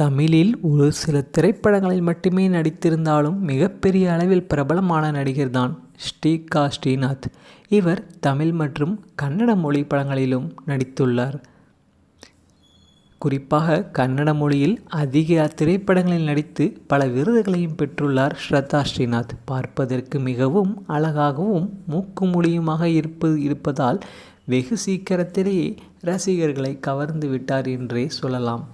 தமிழில் ஒரு சில திரைப்படங்களில் மட்டுமே நடித்திருந்தாலும் மிகப்பெரிய அளவில் பிரபலமான நடிகர்தான் ஸ்ரீகா ஸ்ரீநாத். இவர் தமிழ் மற்றும் கன்னட மொழி படங்களிலும் நடித்துள்ளார். குறிப்பாக கன்னட மொழியில் அதிக திரைப்படங்களில் நடித்து பல விருதுகளையும் பெற்றுள்ளார் ஸ்ரத்தா ஸ்ரீநாத். பார்ப்பதற்கு மிகவும் அழகாகவும் மூக்கு மொழியுமாக இருப்பது இருப்பதால் வெகு சீக்கிரத்திலேயே ரசிகர்களை கவர்ந்து விட்டார் என்றே சொல்லலாம்.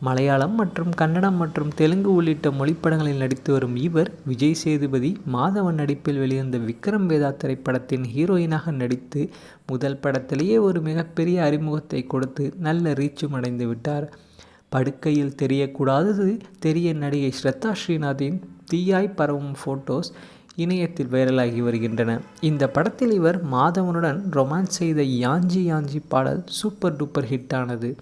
மலையாளம் மற்றும் கன்னடம் மற்றும் தெலுங்கு உள்ளிட்ட மொழிப்படங்களில் நடித்து வரும் இவர் விஜய் சேதுபதி மாதவன் நடிப்பில் வெளிவந்த விக்ரம் வேதா திரைப்படத்தின் ஹீரோயினாக நடித்து முதல் படத்திலேயே ஒரு மிகப்பெரிய அறிமுகத்தை கொடுத்து நல்ல ரீச்சும் அடைந்து விட்டார். படுக்கையில் தெரியக்கூடாதது தெரிய நடிகை ஸ்ரத்தா ஸ்ரீநாத்தின் தீயாய் பரவும் ஃபோட்டோஸ் இணையத்தில் வைரலாகி வருகின்றன. இந்த படத்தில் இவர் மாதவனுடன் ரொமான்ஸ் செய்த யாஞ்சி யாஞ்சி பாடல் சூப்பர் டூப்பர் ஹிட் ஆனது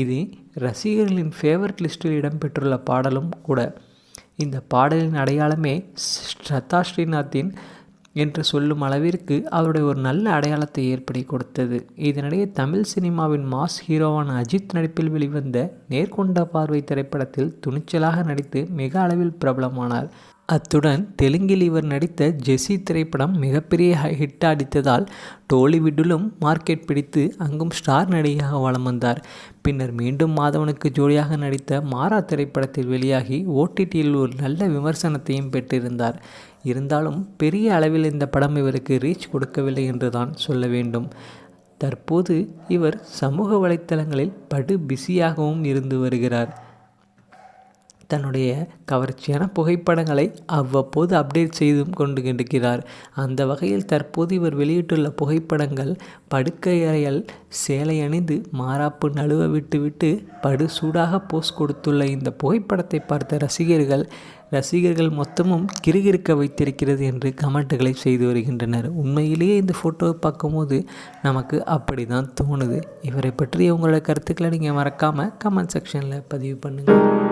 இது ரசிகர்களின் ஃபேவரட் லிஸ்டில் இடம்பெற்றுள்ள பாடலும் கூட. இந்த பாடலின் அடையாளமே ஸ்ரத்தா ஸ்ரீநாத்தின் என்று சொல்லும் அளவிற்கு அவருடைய ஒரு நல்ல அடையாளத்தை ஏற்படுத்தி கொடுத்தது. இதனிடையே தமிழ் சினிமாவின் மாஸ் ஹீரோவான அஜித் நடிப்பில் வெளிவந்த நேர்கொண்ட பார்வை திரைப்படத்தில் துணிச்சலாக நடித்து மிக அளவில் பிரபலமானார். அத்துடன் தெலுங்கில் இவர் நடித்த ஜெஸி திரைப்படம் மிகப்பெரிய ஹிட் அடித்ததால் டோலிவுட்டிலும் மார்க்கெட் பிடித்து அங்கும் ஸ்டார் நடிகையாக வலம் வந்தார். பின்னர் மீண்டும் மாதவனுக்கு ஜோடியாக நடித்த மாறா திரைப்படத்தில் வெளியாகி ஓடிடியில் ஒரு நல்ல விமர்சனத்தையும் பெற்றிருந்தார். இருந்தாலும் பெரிய அளவில் இந்த படம் இவருக்கு ரீச் கொடுக்கவில்லை என்று தான் சொல்ல வேண்டும். தற்போது இவர் சமூக வலைத்தளங்களில் படு பிஸியாகவும் இருந்து வருகிறார். தன்னுடைய கவர்ச்சியான புகைப்படங்களை அவ்வப்போது அப்டேட் செய்து கொண்டு இருக்கிறார். அந்த வகையில் தற்போது இவர் வெளியிட்டுள்ள புகைப்படங்கள் படுக்கையறையில் சேலை அணிந்து மாறாப்பு நழுவ விட்டுவிட்டு படு சூடாக போஸ் கொடுத்துள்ள இந்த புகைப்படத்தை பார்த்த ரசிகர்கள் ரசிகர்கள் மொத்தமும் கிறுகிறுக்க வைத்திருக்கிறது என்று கமெண்ட்டுகளை செய்து வருகின்றனர். உண்மையிலேயே இந்த ஃபோட்டோவை பார்க்கும்போது நமக்கு அப்படி தான் தோணுது. இவரை பற்றி உங்களோட கருத்துக்களை நீங்கள் மறக்காமல் கமெண்ட் செக்ஷனில் பதிவு பண்ணுங்கள்